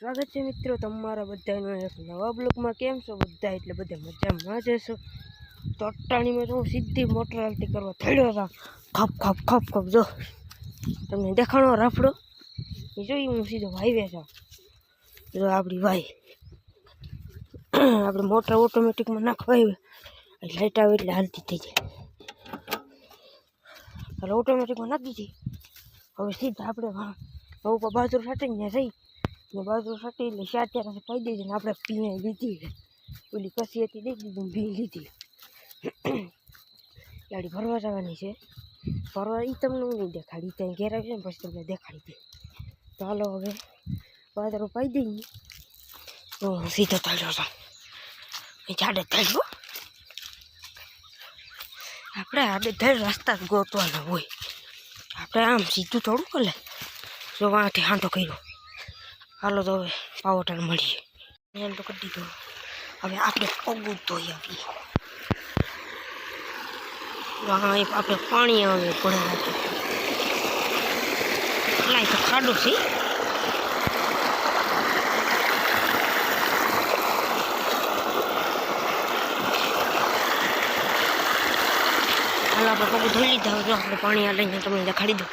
સ્વાગત છે મિત્રો તમારા બધાનું એક નવા બ્લોકમાં કેમ છો બધા? એટલે બધા મજામાં જ હશો. તો અટાણીમાં જો સીધી મોટર હાલતી કરવા થયો હતા. ખપ ખપ ખપ ખપ. જો, તમને દેખાણો રાફડો. એ જોઈ હું સીધો હાઈવે છું. જો આપણી ભાઈ આપણે મોટર ઓટોમેટિકમાં નાખવાય લાઇટ આવે એટલે હાલતી થઈ જાય. હાલ, ઓટોમેટિકમાં નાખી દીધી હવે સીધા આપણે ઉપર બાજુ સાટી ત્યાં જઈ ને બાજુ સટી એટલે ચાર ચાર પાઈ દીધી ને આપણે પીને લીધી છે. ઓલી કસી હતી દઈ દીધી પી લીધી. ગાડી ભરવા જવાની છે. ભરવા એ તમને નહીં દેખાડી. ત્યાં ઘેર આવી ને પછી તમને દેખાડી દે. તો હાલો હવે બાજરો પાઈ દઈએ તો સીધો ચાલ્યો છું. જાડે ચાલ્યો આપણે આડે ધડ રસ્તા ગોતવાના હોય. આપણે આમ સીધું થોડું કરે જો વાંથી હાંડો કર્યો. હાલો તો હવે પાવટાને મળીએ. એમ તો કરી દીધો. હવે આપણે પગું ધોઈ આવીએ આપણે પાણી આવે પડે લાય તો ખાડો છે. હાલ, આપણે પગું ધોઈ લીધા હવે જો આપણે પાણી આ લઈને તમે દેખાડી દઉં.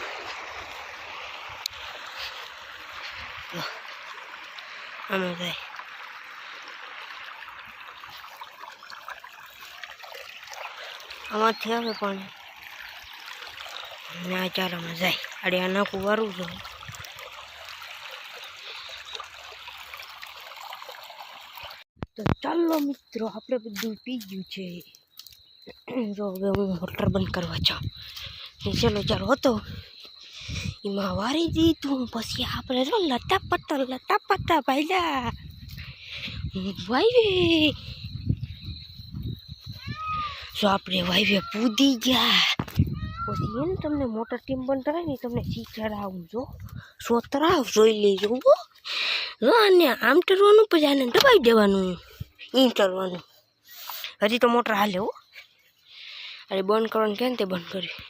જાય આમાંથી આવે પાણી ને ચારામાં જાય આડે આ નાખું વારું છું તો ચાલો મિત્રો, આપણે બધું પી ગયું છે. જો હવે હું મોટર બંધ કરવા જાઉં. ચલો, ચાલો, હતો. એમાં વારી દીધું. પછી આપણે જો લતા પત્તા લતા પત્તા ભાઈલા. વાઈવે જો આપણે વાઈવે પૂદી ગયા. પછી એને તમને મોટર ટીમ બંધ ને તમને શીખડાવું જો. સોતરાવ જોઈ લેજો જો અને આમ ટરવાનું પછી આને દબાઈ દેવાનું. ઈ ટરવાનું હજી તો મોટર હાલે, હો. અરે બંધ કરવાનું કે ને તે બંધ કર્યું?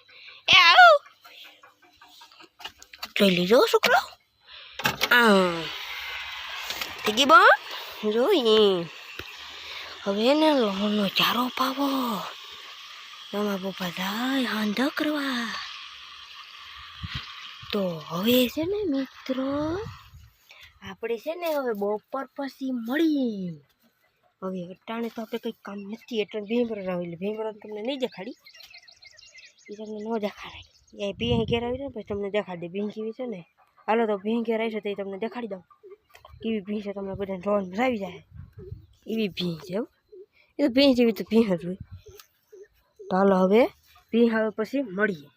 એ આવું. જોઈ લીધો છોકરો આ થઈ ગઈ બોન જોઈ હવે એને લોહનો ચારો પાવો મમ્મા પપ્પા જાય હાંધો કરવા તો હવે છે ને મિત્રો આપણે છે ને હવે બપોર પછી મળી હવે અટાણે તો આપણે કંઈ કામ નથી એટલે ભેંગરો રહો એટલે ભેંગરો તમને નહીં દેખાડી એ તમને ન દેખાડાય એ ભીંગ ઘેર આવી ને પછી તમને દેખાડી દે. ભેં કેવી છે ને? હાલો તો ભીંગ ઘેર આવી છે તો એ તમને દેખાડી દઉં. કેવી ભીં છે તમને બધાને રોન મજા જાય. એવી ભીં છે એ તો ભીં જેવી તો ભીં જ હોય. તો હવે ભીં હવે પછી મળીએ.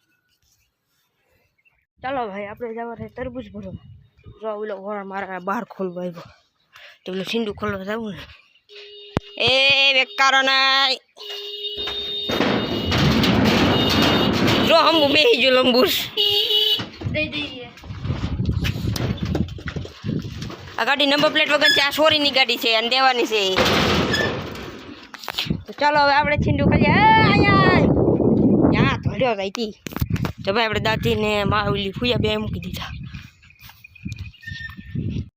ચાલો ભાઈ, આપણે જવા છે તરબૂજ ભરો જો ઓલો વર મારા બહાર ખોલવા આવ્યો. તો ઓલું સીંડું ખોલવા જવું ને? એ બેકારો ના જો હમ બેસી ગયો લંબુસ આ ગાડી નંબર પ્લેટ વગર છે આ સોરીની ગાડી છે અને દેવાની છે તો ચાલો હવે આપણે છીંડું કરીએ ત્યાં ધોડ્યો જાય તી તો ભાઈ આપણે દાંતીને મા ઓલી ફૂયા બે મૂકી દીધા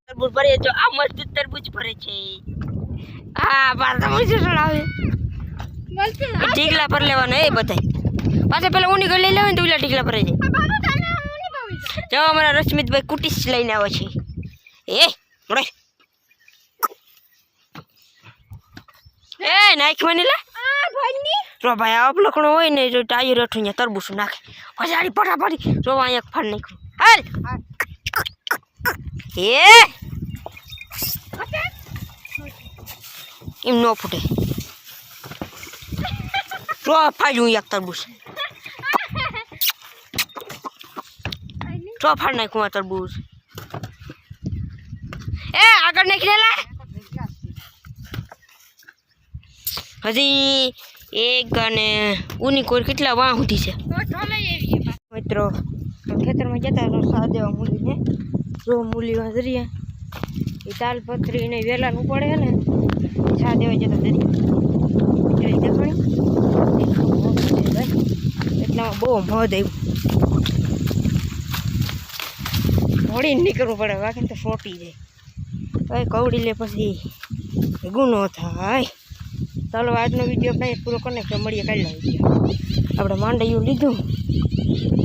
તરબૂજ ભરે જો આ મસ્ત તરબૂચ ભરે છે હા બાર તરબૂજ ચડાવે ઢીકલા પર લેવાનો એ બધાય પાછા પેલા ઊની ગળ લઈ લેવાય ને તો ઓલા ઢીકલા ભરાઈ જાય. જો અમારા રશ્મિતભાઈ કુટીસ લઈને આવે છે. એ મળે. એ નાખવાની લે. રો ભાઈ આ અપલકણો હોય ને જો ટાયર અઠું અહીંયા તરબૂચ નાખે. પછી આડી ફટાફટી. રો અહીંયા ફાડ નાખ્યું. હાલ. એ. એમ ન ફૂટે. જો ફાડ્યું એક તરબૂચ જો ફાડ નાખ્યું આ તરબૂચ એ આગળ નાખી લે હજી એક અને ઉની કોર કેટલા વાં સુધી છે મિત્રો ખેતરમાં જતા તો સા દેવા મૂલીને જો મૂલી દરિયા એ તાલપત્રી ને વેલાનું પડે ને સા દેવા જતા દરિયા જોઈ દેખાણી એટલામાં બહુ મધ આવ્યું. મોડીને નીકળવું પડે બાકી તો ફોટી જાય. હવે કવડી લે પછી ગુનો થાય. ચાલો, આજનો વીડિયો આપણે પૂરો કરીને કે મળીએ કાલનો વીડિયો આપણે માંડૈયું લીધું.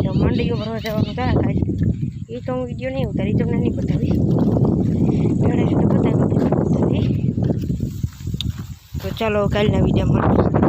તો માંડૈયું ભરવા જવાનું થાય કાલે. એ તો હું વીડિયો નહીં ઉતારી તમને નહીં બતાવી ગણેશ તો બતાવી. બતાવી તો ચાલો કાલના વીડિયો મળીએ